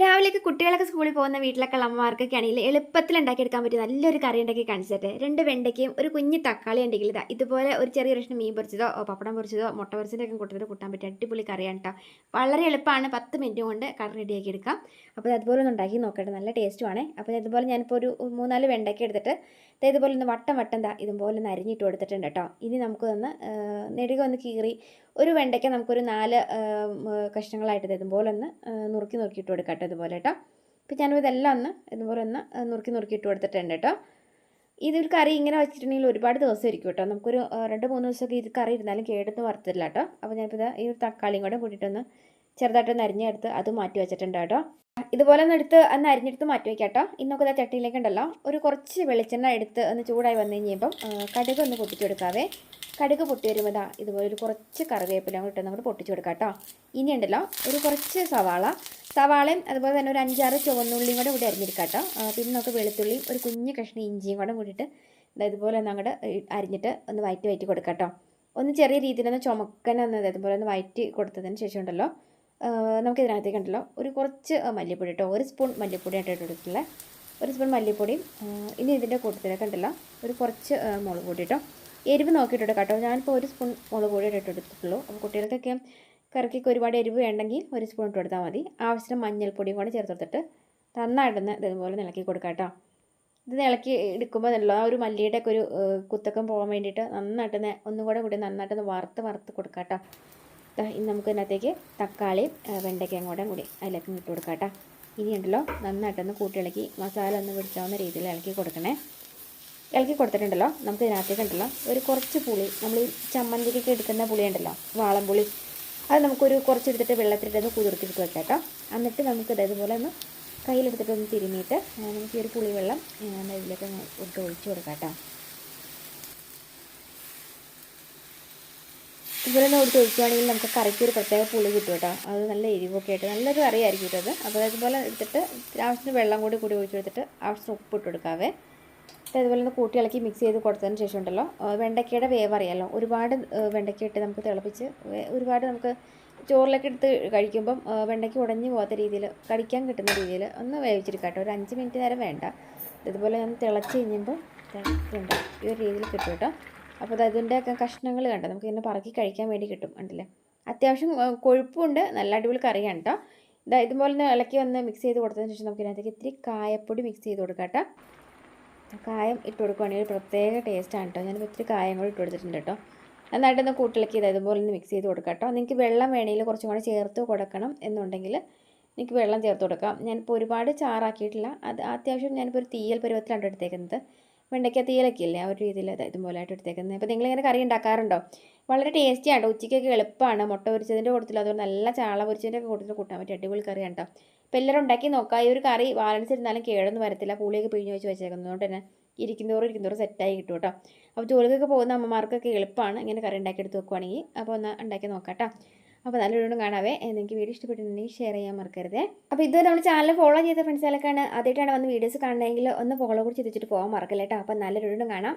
രാവിലേക്ക് കുട്ടികളൊക്കെ സ്കൂളിൽ പോകുന്ന വീട്ടിലൊക്കെ അമ്മമാർക്കൊക്കെ ആണെങ്കിൽ എളുപ്പത്തിൽ ഉണ്ടാക്കിയെടുക്കാൻ പറ്റിയ നല്ലൊരു കറി ഉണ്ടാക്കി കാണിച്ചിട്ട് രണ്ട് വെണ്ടയ്ക്കയും ഒരു കുഞ്ഞു തക്കാളി ഉണ്ടെങ്കിൽ ഇതാ ഇതുപോലെ ഒരു ചെറിയ കഷ്ണം മീൻ പൊരിച്ചതോ പപ്പടം പൊരിച്ചതോ മുട്ട പൊരിച്ചതോ ഒക്കെ കൂട്ടത്തിൽ കൂട്ടാൻ പറ്റിയ അടിപൊളി കറിയാണ് കേട്ടോ വളരെ എളുപ്പമാണ് പത്ത് മിനിറ്റ് കൊണ്ട് കറി റെഡിയാക്കി എടുക്കാം. അപ്പോൾ അതുപോലെ ഒന്ന് ഉണ്ടാക്കി നോക്കട്ടെ നല്ല ടേസ്റ്റുമാണ് അപ്പോൾ ഇതുപോലെ ഞാനിപ്പോൾ ഒരു മൂന്നാൽ വെണ്ടയ്ക്ക എടുത്തിട്ട് ഇതുപോലെ ഒന്ന് വട്ടം വട്ടം ദാ ഇതുപോലെ ഒന്ന് അരിഞ്ഞിട്ട് കൊടുത്തിട്ടുണ്ട് കേട്ടോ. ഇനി നമുക്കൊന്ന് നെടുക ഒന്ന് കീറി ഒരു വെണ്ടയ്ക്ക നമുക്കൊരു നാല് കഷ്ണങ്ങളായിട്ട് ഇതുപോലെ ഒന്ന് നുറുക്കി നുറുക്കി നുറുക്കിയിട്ട് കൊടുക്കാം കേട്ടോ ഇതുപോലെ കേട്ടോ. അപ്പോൾ ഞാനിപ്പോൾ ഇതെല്ലാം ഒന്ന് ഇതുപോലെ ഒന്ന് നുറുക്കി നുറുക്കി നുറുക്കിയിട്ട് കൊടുത്തിട്ടുണ്ട് കേട്ടോ. ഇതൊരു കറി ഇങ്ങനെ വെച്ചിട്ടുണ്ടെങ്കിൽ ഒരുപാട് ദിവസം ഇരിക്കും കേട്ടോ. നമുക്കൊരു രണ്ട് മൂന്ന് ദിവസമൊക്കെ ഇത് കറി ഇരുന്നാലും കേടൊന്നും വറുത്തില്ല കേട്ടോ. അപ്പോൾ ഞാനിപ്പോൾ ഇത് ഈ ഒരു തക്കാളിയും കൂടെ കൂട്ടിയിട്ടൊന്ന് ചെറുതായിട്ടൊന്ന് അരിഞ്ഞെടുത്ത് അത് മാറ്റി വെച്ചിട്ടുണ്ട് കേട്ടോ. ഇതുപോലെ ഒന്ന് എടുത്ത് അന്ന് അരിഞ്ഞെടുത്ത് മാറ്റി വയ്ക്കാം കേട്ടോ ഇന്നൊക്കെ ഇതാ ചട്ടിയിലേക്ക് ഉണ്ടല്ലോ. ഒരു കുറച്ച് വെളിച്ചെണ്ണ എടുത്ത് ഒന്ന് ചൂടായി വന്നു കഴിയുമ്പം കടുക് ഒന്ന് പൊട്ടിച്ചു കൊടുക്കാവേ കടുക് പൊട്ടി വരുമ്പോൾ ഇതാ ഇതുപോലെ ഒരു കുറച്ച് കറിവേപ്പില അങ്ങോട്ട് നമ്മൾ പൊട്ടിച്ചു കൊടുക്കാം കേട്ടോ. ഇനി ഉണ്ടല്ലോ ഒരു കുറച്ച് സവാള. സവാളയും അതുപോലെ തന്നെ ഒരു അഞ്ചാറ് ചുവന്നുള്ളിയും കൂടെ കൂടി അരിഞ്ഞെടുക്കാം കേട്ടോ. പിന്നെ നമുക്ക് വെളുത്തുള്ളിയും ഒരു കുഞ്ഞ് കഷ്ണം ഇഞ്ചിയും കൂടെ കൂടിയിട്ട് ദാ ഇതുപോലെ ഒന്ന് അങ്ങോട്ട് അരിഞ്ഞിട്ട് ഒന്ന് വയറ്റി വയറ്റി കൊടുക്കാം കേട്ടോ. ഒന്ന് ചെറിയ രീതിയിലൊന്ന് ചുമക്കനെ ഒന്ന് ഇതുപോലെ ഒന്ന് വയറ്റി കൊടുത്തതിന് ശേഷം ഉണ്ടല്ലോ. നമുക്ക് ഇതിനകത്തേക്ക് ഉണ്ടല്ലോ ഒരു കുറച്ച് മല്ലിപ്പൊടി കേട്ടോ ഒരു സ്പൂൺ മല്ലിപ്പൊടി ആയിട്ട് എടുത്തിട്ടുള്ളത് ഒരു സ്പൂൺ മല്ലിപ്പൊടിയും ഇനി ഇതിന്റെ കൂട്ടത്തിലൊക്കെ ഉണ്ടല്ലോ ഒരു കുറച്ച് മുളക് പൊടി കേട്ടോ എരിവ് നോക്കിയിട്ടുണ്ട് കേട്ടോ. ഞാനിപ്പോൾ ഒരു സ്പൂൺ മുളക് പൊടി ഇട്ടിട്ടുള്ളൂ അപ്പോൾ കുട്ടികൾക്കൊക്കെ കറക്കിക്ക് ഒരുപാട് എരിവ് വേണ്ടെങ്കിൽ ഒരു സ്പൂൺ ഇട്ട് കൊടുത്താൽ മതി. ആവശ്യത്തിന് മഞ്ഞൾപ്പൊടിയും കൂടെ ചേർത്ത് കൊടുത്തിട്ട് നന്നായിട്ടൊന്ന് ഇതുപോലെ ഇളക്കി കൊടുക്കാം കേട്ടോ. ഇത് ഇളക്കി എടുക്കുമ്പോൾ നല്ല ആ ഒരു മല്ലിയുടെ ഒക്കെ ഒരു കുത്തക്കം പോകാൻ വേണ്ടിയിട്ട് നന്നായിട്ടൊന്ന് ഒന്നും കൂടെ കൂടി നന്നായിട്ടൊന്ന് വറുത്ത് വറുത്ത് കൊടുക്കാം കേട്ടോ. ഇനി നമുക്ക് ഇതിനകത്തേക്ക് തക്കാളിയും വെണ്ടയ്ക്കയും കൂടെ കൂടി അതിലേക്ക് ഇട്ട് കൊടുക്കാം കേട്ടോ. ഇനി ഉണ്ടല്ലോ നന്നായിട്ടൊന്ന് കൂട്ടിളക്കി മസാല ഒന്ന് പിടിച്ചാവുന്ന രീതിയിൽ ഇളക്കി കൊടുക്കണേ. ഇളക്കി കൊടുത്തിട്ടുണ്ടല്ലോ നമുക്ക് ഇതിനകത്തേക്ക് ഉണ്ടല്ലോ ഒരു കുറച്ച് പുളി നമ്മൾ ഈ ചമ്മന്തിക്കൊക്കെ എടുക്കുന്ന പുളി ഉണ്ടല്ലോ വാളംപുളി അത് നമുക്കൊരു കുറച്ചെടുത്തിട്ട് വെള്ളത്തിലിട്ടൊന്ന് കുതിർത്തിട്ട് വെക്കാം കേട്ടോ. എന്നിട്ട് നമുക്ക് ഇതേപോലെ ഒന്ന് കയ്യിലെടുത്തിട്ട് ഒന്ന് തിരുമിയിട്ട് നമുക്ക് ഈ ഒരു പുളിവെള്ളം ഇതിലേക്ക് ഒന്ന് ഇട്ട് ഒഴിച്ച് കൊടുക്കാം കേട്ടോ. ഒന്ന് ഒഴിച്ച് ഒഴിക്കുകയാണെങ്കിൽ നമുക്ക് കറിക്ക് ഒരു പ്രത്യേക പുളി കിട്ടും കേട്ടോ. അത് നല്ല എരിവൊക്കെ ആയിട്ട് നല്ലൊരു കറിയായിരിക്കും ഇട്ടത് അപ്പോൾ അതുപോലെ എടുത്തിട്ട് ആവശ്യത്തിന് വെള്ളം കൂടി കൂടി ഒഴിച്ചു കൊടുത്തിട്ട് ആവശ്യത്തിന് ഉപ്പ് ഇട്ട് കൊടുക്കാവേ. എന്നിട്ട് അതുപോലെ ഒന്ന് കൂട്ടി ഇളക്കി മിക്സ് ചെയ്ത് കൊടുത്തതിന് ശേഷം ഉണ്ടല്ലോ വെണ്ടയ്ക്കയുടെ വേവ് അറിയാമല്ലോ ഒരുപാട് വെണ്ടയ്ക്ക ഇട്ട് നമുക്ക് തിളപ്പിച്ച് ഒരുപാട് നമുക്ക് ചോറിലൊക്കെ എടുത്ത് കഴിക്കുമ്പം വെണ്ടയ്ക്ക് ഉടഞ്ഞു പോകാത്ത രീതിയിൽ കടിക്കാൻ കിട്ടുന്ന രീതിയിൽ ഒന്ന് വേവിച്ചെടുക്കാം കേട്ടോ. ഒരു അഞ്ച് മിനിറ്റ് നേരം വേണ്ട. ഇതുപോലെ ഒന്ന് തിളച്ച് കഴിഞ്ഞപ്പോൾ ഇതുണ്ട് ഈ ഒരു രീതിയിൽ കിട്ടും കേട്ടോ. അപ്പോൾ അത് അതിന്റെയൊക്കെ കഷ്ണങ്ങൾ കണ്ടോ? നമുക്ക് ഇങ്ങനെ പറക്കി കഴിക്കാൻ വേണ്ടി കിട്ടും ഉണ്ടല്ലേ അത്യാവശ്യം കൊഴുപ്പുണ്ട് നല്ല അടിപൊളി കറിയാണ് കേട്ടോ. ഇതാ ഇതുപോലെ തന്നെ ഇളക്കി വന്ന് മിക്സ് ചെയ്ത് കൊടുത്തതിന് ശേഷം നമുക്ക് ഇതിനകത്തേക്ക് ഇത്തിരി കായപ്പൊടി മിക്സ് ചെയ്ത് കൊടുക്കാം കേട്ടോ. കായം ഇട്ട് കൊടുക്കുകയാണെങ്കിൽ ഒരു പ്രത്യേക ടേസ്റ്റാണ് കേട്ടോ. ഞാൻ ഇത്തിരി കായം കൂടി ഇട്ട് കൊടുത്തിട്ടുണ്ട് കേട്ടോ. നന്നായിട്ടൊന്ന് കൂട്ടിളക്കി ഇത് ഇതുപോലെ ഒന്ന് മിക്സ് ചെയ്ത് കൊടുക്കാം കേട്ടോ. നിങ്ങൾക്ക് വെള്ളം വേണമെങ്കിൽ കുറച്ചും കൂടെ ചേർത്ത് കൊടുക്കണം എന്നുണ്ടെങ്കിൽ എനിക്ക് വെള്ളം ചേർത്ത് കൊടുക്കാം. ഞാനിപ്പോൾ ഒരുപാട് ചാറാക്കിയിട്ടില്ല. അത് അത്യാവശ്യം ഞാനിപ്പോൾ ഒരു തീയൽ പരുവത്തിലാണ് എടുത്തേക്കുന്നത്. വെണ്ടയ്ക്ക തീയലൊക്കെ ഇല്ലേ ആ ഒരു രീതിയിൽ ഇത് ഇതുപോലെ ആയിട്ട് എടുത്തേക്കുന്നത്. അപ്പോൾ നിങ്ങളിങ്ങനെ കറി ഉണ്ടാക്കാറുണ്ടോ? വളരെ ടേസ്റ്റിയാണ്. ഉച്ചയ്ക്കൊക്കെ എളുപ്പമാണ്. മുട്ട പൊരിച്ചതിന്റെ കൂട്ടത്തിൽ അതുകൊണ്ട് നല്ല ചാള പൊരിച്ചതിന്റെ കൂട്ടത്തിൽ കൂട്ടാൻ പറ്റിയ അടിപൊളി കറിയാണ് കേട്ടോ അപ്പോൾ എല്ലാവരും ഉണ്ടാക്കി നോക്കാം ഈ ഒരു കറി ബാലൻസ് ഇരുന്നാലും കേടൊന്നും വരത്തില്ല. പുളിയൊക്കെ പിഴിഞ്ഞ് വെച്ച് വെച്ചേക്കുന്നതുകൊണ്ട് തന്നെ ഇരിക്കുന്നതോറും ഇരിക്കുന്നതോറും സെറ്റായി കിട്ടും കേട്ടോ. അപ്പോൾ ജോലിക്കൊക്കെ പോകുന്ന അമ്മമാർക്കൊക്കെ എളുപ്പമാണ് ഇങ്ങനെ കറി ഉണ്ടാക്കിയെടുത്ത് വെക്കുവാണെങ്കിൽ. അപ്പോൾ ഒന്ന് ഉണ്ടാക്കി നോക്കാം കേട്ടോ. അപ്പോൾ നല്ലൊരു വീണ്ടും കാണാവേ. നിങ്ങൾക്ക് വീഡിയോ ഇഷ്ടപ്പെട്ടിട്ടുണ്ടെങ്കിൽ ഷെയർ ചെയ്യാൻ മറക്കരുത്. അപ്പോൾ ഇതുവരെ നമ്മൾ ചാനൽ ഫോളോ ചെയ്ത ഫ്രണ്ട്സുകളൊക്കെയാണ് ആദ്യമായിട്ടാണ് വന്ന് വീഡിയോസ് കാണണമെങ്കിൽ ഒന്ന് ഫോളോ കൂടി ചെയ്തിട്ട് പോകാൻ മറക്കല്ലേട്ടോ അപ്പോൾ നല്ലൊരു വീണ്ടും കാണാം.